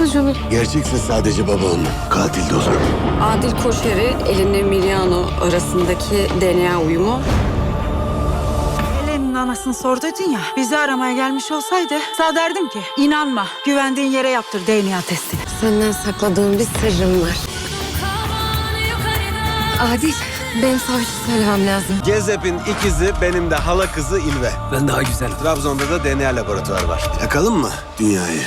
çocuğunu. Gerçekse sadece baba onun. Katil de olur. Adil Koşeri, Elin Emiliano arasındaki DNA uyumu Helen'in anasını sorduydun ya. Bizi aramaya gelmiş olsaydı sağ derdim ki inanma. Güvendiğin yere yaptır DNA testini. Senden sakladığım bir sırrım var. Adil, benim savcı söylemem lazım. Gezep'in ikizi benim de hala kızı İlve. Ben daha güzel. Trabzon'da da DNA laboratuvarı var. Yakalım mı dünyayı?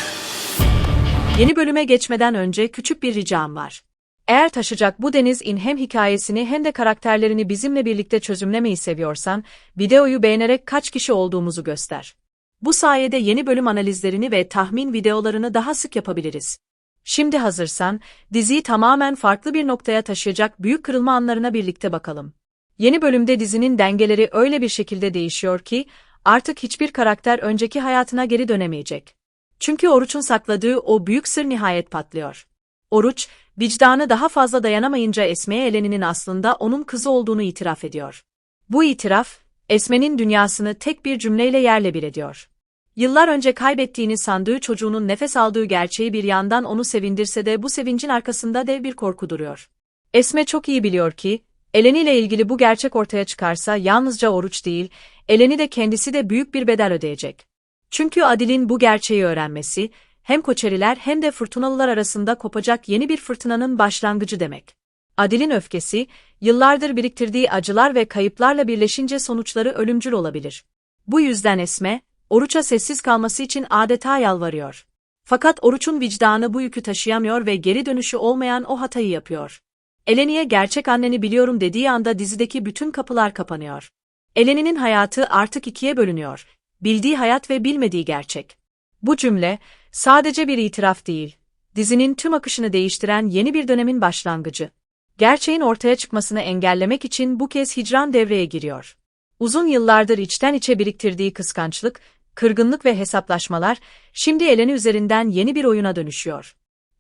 Yeni bölüme geçmeden önce küçük bir ricam var. Eğer taşacak bu deniz in hem hikayesini hem de karakterlerini bizimle birlikte çözümlemeyi seviyorsan, videoyu beğenerek kaç kişi olduğumuzu göster. Bu sayede yeni bölüm analizlerini ve tahmin videolarını daha sık yapabiliriz. Şimdi hazırsan, diziyi tamamen farklı bir noktaya taşıyacak büyük kırılma anlarına birlikte bakalım. Yeni bölümde dizinin dengeleri öyle bir şekilde değişiyor ki, artık hiçbir karakter önceki hayatına geri dönemeyecek. Çünkü Oruç'un sakladığı o büyük sır nihayet patlıyor. Oruç, vicdanı daha fazla dayanamayınca Esme'ye Eleni'nin aslında onun kızı olduğunu itiraf ediyor. Bu itiraf, Esme'nin dünyasını tek bir cümleyle yerle bir ediyor. Yıllar önce kaybettiğini sandığı çocuğunun nefes aldığı gerçeği bir yandan onu sevindirse de bu sevincin arkasında dev bir korku duruyor. Esme çok iyi biliyor ki, Eleni ile ilgili bu gerçek ortaya çıkarsa yalnızca Oruç değil, Eleni de kendisi de büyük bir bedel ödeyecek. Çünkü Adil'in bu gerçeği öğrenmesi, hem Koçeriler hem de fırtınalılar arasında kopacak yeni bir fırtınanın başlangıcı demek. Adil'in öfkesi, yıllardır biriktirdiği acılar ve kayıplarla birleşince sonuçları ölümcül olabilir. Bu yüzden Esme, Oruç'a sessiz kalması için adeta yalvarıyor. Fakat Oruç'un vicdanı bu yükü taşıyamıyor ve geri dönüşü olmayan o hatayı yapıyor. Eleni'ye gerçek anneni biliyorum dediği anda dizideki bütün kapılar kapanıyor. Eleni'nin hayatı artık ikiye bölünüyor. Bildiği hayat ve bilmediği gerçek. Bu cümle, sadece bir itiraf değil, dizinin tüm akışını değiştiren yeni bir dönemin başlangıcı. Gerçeğin ortaya çıkmasını engellemek için bu kez hicran devreye giriyor. Uzun yıllardır içten içe biriktirdiği kıskançlık, kırgınlık ve hesaplaşmalar, şimdi Eleni üzerinden yeni bir oyuna dönüşüyor.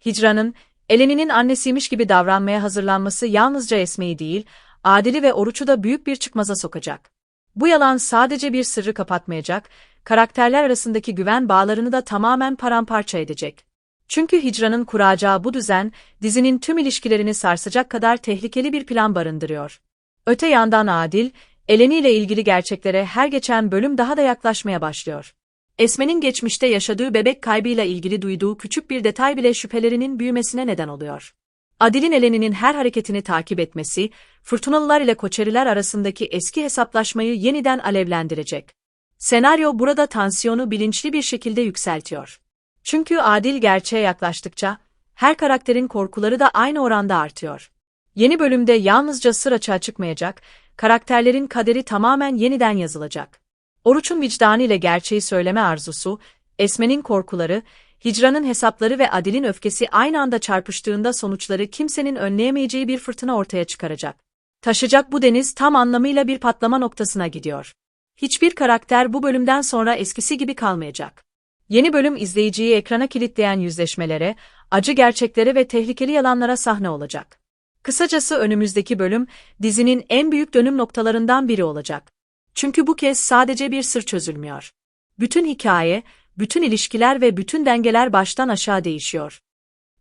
Hicran'ın, Eleni'nin annesiymiş gibi davranmaya hazırlanması yalnızca Esme'yi değil, Adil'i ve Oruç'u da büyük bir çıkmaza sokacak. Bu yalan sadece bir sırrı kapatmayacak, karakterler arasındaki güven bağlarını da tamamen paramparça edecek. Çünkü Hicran'ın kuracağı bu düzen, dizinin tüm ilişkilerini sarsacak kadar tehlikeli bir plan barındırıyor. Öte yandan Adil, Eleni ile ilgili gerçeklere her geçen bölüm daha da yaklaşmaya başlıyor. Esme'nin geçmişte yaşadığı bebek kaybıyla ilgili duyduğu küçük bir detay bile şüphelerinin büyümesine neden oluyor. Adil'in Eleni'nin her hareketini takip etmesi, fırtınalılar ile koçeriler arasındaki eski hesaplaşmayı yeniden alevlendirecek. Senaryo burada tansiyonu bilinçli bir şekilde yükseltiyor. Çünkü Adil gerçeğe yaklaştıkça, her karakterin korkuları da aynı oranda artıyor. Yeni bölümde yalnızca sır açığa çıkmayacak, karakterlerin kaderi tamamen yeniden yazılacak. Oruç'un vicdanı ile gerçeği söyleme arzusu, Esme'nin korkuları, Hicran'ın hesapları ve Adil'in öfkesi aynı anda çarpıştığında sonuçları kimsenin önleyemeyeceği bir fırtına ortaya çıkaracak. Taşacak bu deniz tam anlamıyla bir patlama noktasına gidiyor. Hiçbir karakter bu bölümden sonra eskisi gibi kalmayacak. Yeni bölüm izleyiciyi ekrana kilitleyen yüzleşmelere, acı gerçeklere ve tehlikeli yalanlara sahne olacak. Kısacası önümüzdeki bölüm, dizinin en büyük dönüm noktalarından biri olacak. Çünkü bu kez sadece bir sır çözülmüyor. Bütün hikaye, bütün ilişkiler ve bütün dengeler baştan aşağı değişiyor.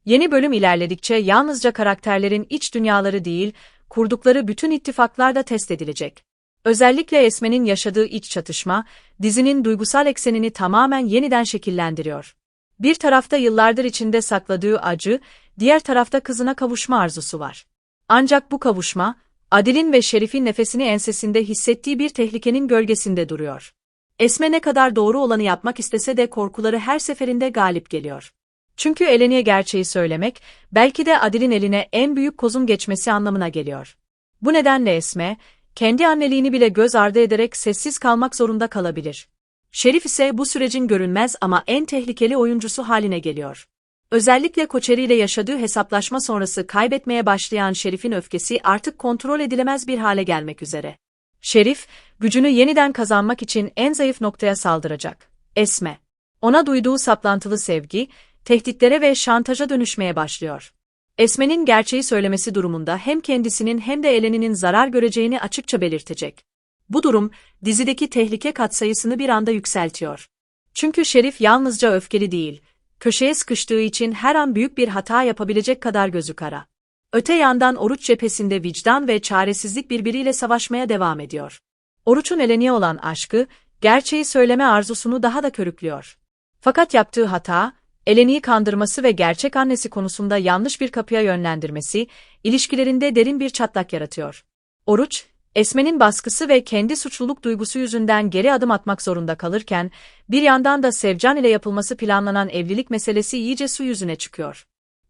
Yeni bölüm ilerledikçe yalnızca karakterlerin iç dünyaları değil, kurdukları bütün ittifaklar da test edilecek. Özellikle Esme'nin yaşadığı iç çatışma, dizinin duygusal eksenini tamamen yeniden şekillendiriyor. Bir tarafta yıllardır içinde sakladığı acı, diğer tarafta kızına kavuşma arzusu var. Ancak bu kavuşma, Adil'in ve Şerif'in nefesini ensesinde hissettiği bir tehlikenin gölgesinde duruyor. Esme ne kadar doğru olanı yapmak istese de korkuları her seferinde galip geliyor. Çünkü Eleni'ye gerçeği söylemek, belki de Adil'in eline en büyük kozun geçmesi anlamına geliyor. Bu nedenle Esme, kendi anneliğini bile göz ardı ederek sessiz kalmak zorunda kalabilir. Şerif ise bu sürecin görünmez ama en tehlikeli oyuncusu haline geliyor. Özellikle Koçeri ile yaşadığı hesaplaşma sonrası kaybetmeye başlayan Şerif'in öfkesi artık kontrol edilemez bir hale gelmek üzere. Şerif, gücünü yeniden kazanmak için en zayıf noktaya saldıracak. Esme. Ona duyduğu saplantılı sevgi, tehditlere ve şantaja dönüşmeye başlıyor. Esme'nin gerçeği söylemesi durumunda hem kendisinin hem de Eleni'nin zarar göreceğini açıkça belirtecek. Bu durum, dizideki tehlike katsayısını bir anda yükseltiyor. Çünkü Şerif yalnızca öfkeli değil, Köşeye sıkıştığı için her an büyük bir hata yapabilecek kadar gözü kara. Öte yandan Oruç cephesinde vicdan ve çaresizlik birbiriyle savaşmaya devam ediyor. Oruç'un Eleni'ye olan aşkı, gerçeği söyleme arzusunu daha da körüklüyor. Fakat yaptığı hata, Eleni'yi kandırması ve gerçek annesi konusunda yanlış bir kapıya yönlendirmesi, ilişkilerinde derin bir çatlak yaratıyor. Oruç, Esme'nin baskısı ve kendi suçluluk duygusu yüzünden geri adım atmak zorunda kalırken, bir yandan da Sevcan ile yapılması planlanan evlilik meselesi iyice su yüzüne çıkıyor.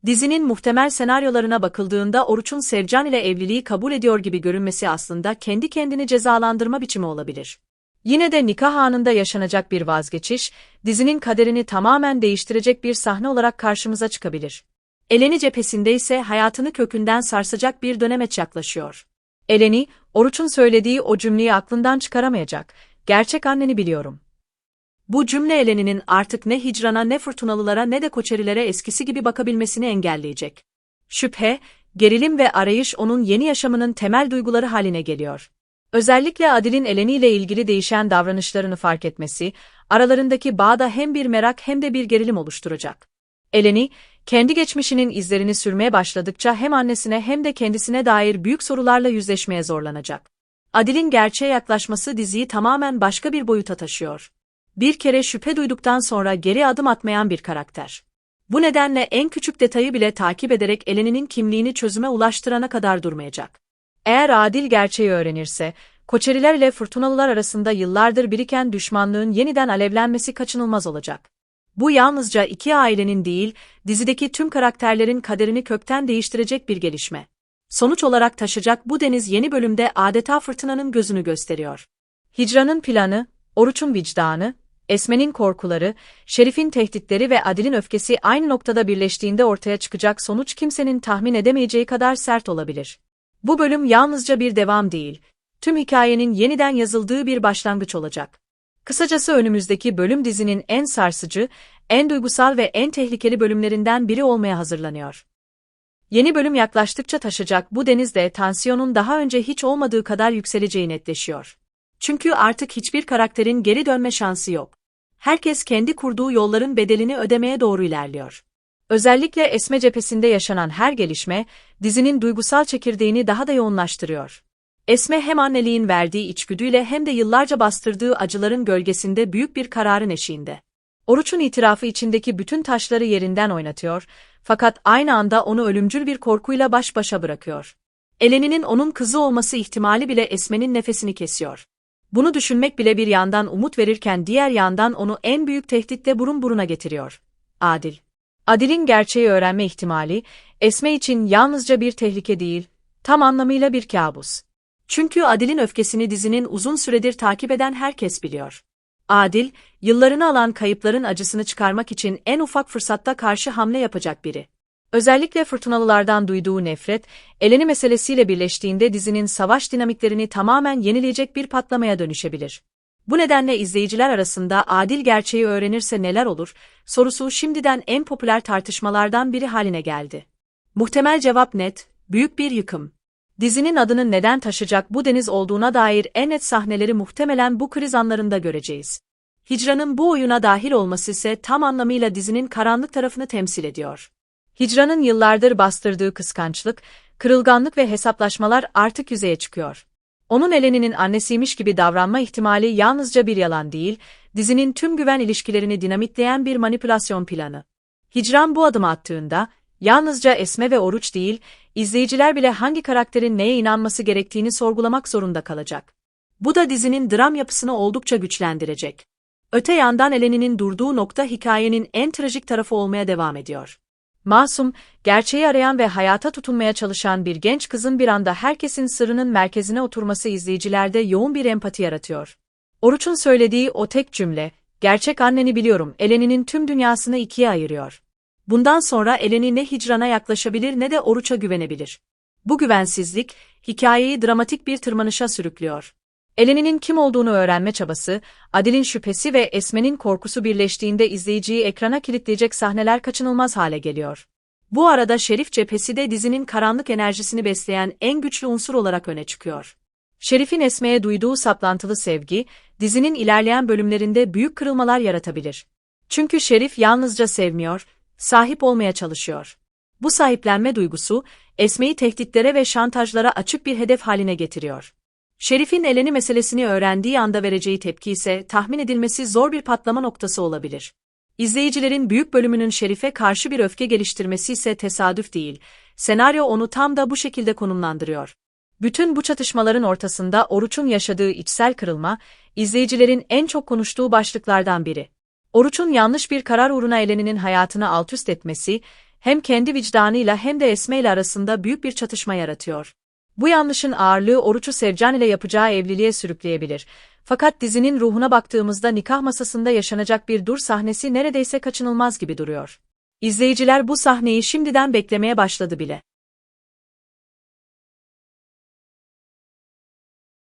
Dizinin muhtemel senaryolarına bakıldığında Oruç'un Sevcan ile evliliği kabul ediyor gibi görünmesi aslında kendi kendini cezalandırma biçimi olabilir. Yine de nikah anında yaşanacak bir vazgeçiş, dizinin kaderini tamamen değiştirecek bir sahne olarak karşımıza çıkabilir. Eleni cephesinde ise hayatını kökünden sarsacak bir döneme yaklaşıyor. Eleni, Oruç'un söylediği o cümleyi aklından çıkaramayacak. Gerçek anneni biliyorum. Bu cümle Eleni'nin artık ne hicrana ne fırtınalılara ne de koçerilere eskisi gibi bakabilmesini engelleyecek. Şüphe, gerilim ve arayış onun yeni yaşamının temel duyguları haline geliyor. Özellikle Adil'in Eleni ile ilgili değişen davranışlarını fark etmesi, aralarındaki bağda hem bir merak hem de bir gerilim oluşturacak. Eleni, kendi geçmişinin izlerini sürmeye başladıkça hem annesine hem de kendisine dair büyük sorularla yüzleşmeye zorlanacak. Adil'in gerçeğe yaklaşması diziyi tamamen başka bir boyuta taşıyor. Bir kere şüphe duyduktan sonra geri adım atmayan bir karakter. Bu nedenle en küçük detayı bile takip ederek Eleni'nin kimliğini çözüme ulaştırana kadar durmayacak. Eğer Adil gerçeği öğrenirse, Koçeriler ile Fırtınalılar arasında yıllardır biriken düşmanlığın yeniden alevlenmesi kaçınılmaz olacak. Bu yalnızca iki ailenin değil, dizideki tüm karakterlerin kaderini kökten değiştirecek bir gelişme. Sonuç olarak taşacak bu deniz yeni bölümde adeta fırtınanın gözünü gösteriyor. Hicranın planı, Oruç'un vicdanı, Esme'nin korkuları, Şerif'in tehditleri ve Adil'in öfkesi aynı noktada birleştiğinde ortaya çıkacak sonuç kimsenin tahmin edemeyeceği kadar sert olabilir. Bu bölüm yalnızca bir devam değil, tüm hikayenin yeniden yazıldığı bir başlangıç olacak. Kısacası önümüzdeki bölüm dizinin en sarsıcı, en duygusal ve en tehlikeli bölümlerinden biri olmaya hazırlanıyor. Yeni bölüm yaklaştıkça taşacak bu denizde tansiyonun daha önce hiç olmadığı kadar yükseleceği netleşiyor. Çünkü artık hiçbir karakterin geri dönme şansı yok. Herkes kendi kurduğu yolların bedelini ödemeye doğru ilerliyor. Özellikle Esme cephesinde yaşanan her gelişme, dizinin duygusal çekirdeğini daha da yoğunlaştırıyor. Esme hem anneliğin verdiği içgüdüyle hem de yıllarca bastırdığı acıların gölgesinde büyük bir kararın eşiğinde. Oruç'un itirafı içindeki bütün taşları yerinden oynatıyor, fakat aynı anda onu ölümcül bir korkuyla baş başa bırakıyor. Eleni'nin onun kızı olması ihtimali bile Esme'nin nefesini kesiyor. Bunu düşünmek bile bir yandan umut verirken diğer yandan onu en büyük tehditle burun buruna getiriyor. Adil. Adil'in gerçeği öğrenme ihtimali, Esme için yalnızca bir tehlike değil, tam anlamıyla bir kabus. Çünkü Adil'in öfkesini dizinin uzun süredir takip eden herkes biliyor. Adil, yıllarını alan kayıpların acısını çıkarmak için en ufak fırsatta karşı hamle yapacak biri. Özellikle fırtınalılardan duyduğu nefret, Eleni meselesiyle birleştiğinde dizinin savaş dinamiklerini tamamen yenileyecek bir patlamaya dönüşebilir. Bu nedenle izleyiciler arasında adil gerçeği öğrenirse neler olur, sorusu şimdiden en popüler tartışmalardan biri haline geldi. Muhtemel cevap net, büyük bir yıkım. Dizinin adının neden taşıyacak bu deniz olduğuna dair en net sahneleri muhtemelen bu kriz anlarında göreceğiz. Hicran'ın bu oyuna dahil olması ise tam anlamıyla dizinin karanlık tarafını temsil ediyor. Hicran'ın yıllardır bastırdığı kıskançlık, kırılganlık ve hesaplaşmalar artık yüzeye çıkıyor. Onun Eleni'nin annesiymiş gibi davranma ihtimali yalnızca bir yalan değil, dizinin tüm güven ilişkilerini dinamitleyen bir manipülasyon planı. Hicran bu adımı attığında, yalnızca Esme ve Oruç değil, izleyiciler bile hangi karakterin neye inanması gerektiğini sorgulamak zorunda kalacak. Bu da dizinin dram yapısını oldukça güçlendirecek. Öte yandan Eleni'nin durduğu nokta hikayenin en trajik tarafı olmaya devam ediyor. Masum, gerçeği arayan ve hayata tutunmaya çalışan bir genç kızın bir anda herkesin sırrının merkezine oturması izleyicilerde yoğun bir empati yaratıyor. Oruç'un söylediği o tek cümle, gerçek anneni biliyorum, Eleni'nin tüm dünyasını ikiye ayırıyor. Bundan sonra Eleni ne Hicran'a yaklaşabilir ne de Oruç'a güvenebilir. Bu güvensizlik, hikayeyi dramatik bir tırmanışa sürüklüyor. Eleni'nin kim olduğunu öğrenme çabası, Adil'in şüphesi ve Esme'nin korkusu birleştiğinde izleyiciyi ekrana kilitleyecek sahneler kaçınılmaz hale geliyor. Bu arada Şerif cephesi de dizinin karanlık enerjisini besleyen en güçlü unsur olarak öne çıkıyor. Şerif'in Esme'ye duyduğu saplantılı sevgi, dizinin ilerleyen bölümlerinde büyük kırılmalar yaratabilir. Çünkü Şerif yalnızca sevmiyor, sahip olmaya çalışıyor. Bu sahiplenme duygusu, Esme'yi tehditlere ve şantajlara açık bir hedef haline getiriyor. Şerif'in Eleni meselesini öğrendiği anda vereceği tepki ise tahmin edilmesi zor bir patlama noktası olabilir. İzleyicilerin büyük bölümünün Şerif'e karşı bir öfke geliştirmesi ise tesadüf değil. Senaryo onu tam da bu şekilde konumlandırıyor. Bütün bu çatışmaların ortasında Oruç'un yaşadığı içsel kırılma, izleyicilerin en çok konuştuğu başlıklardan biri. Oruç'un yanlış bir karar uğruna Eleni'nin hayatını altüst etmesi, hem kendi vicdanıyla hem de Esme ile arasında büyük bir çatışma yaratıyor. Bu yanlışın ağırlığı Oruç'u Sevcan ile yapacağı evliliğe sürükleyebilir. Fakat dizinin ruhuna baktığımızda nikah masasında yaşanacak bir dur sahnesi neredeyse kaçınılmaz gibi duruyor. İzleyiciler bu sahneyi şimdiden beklemeye başladı bile.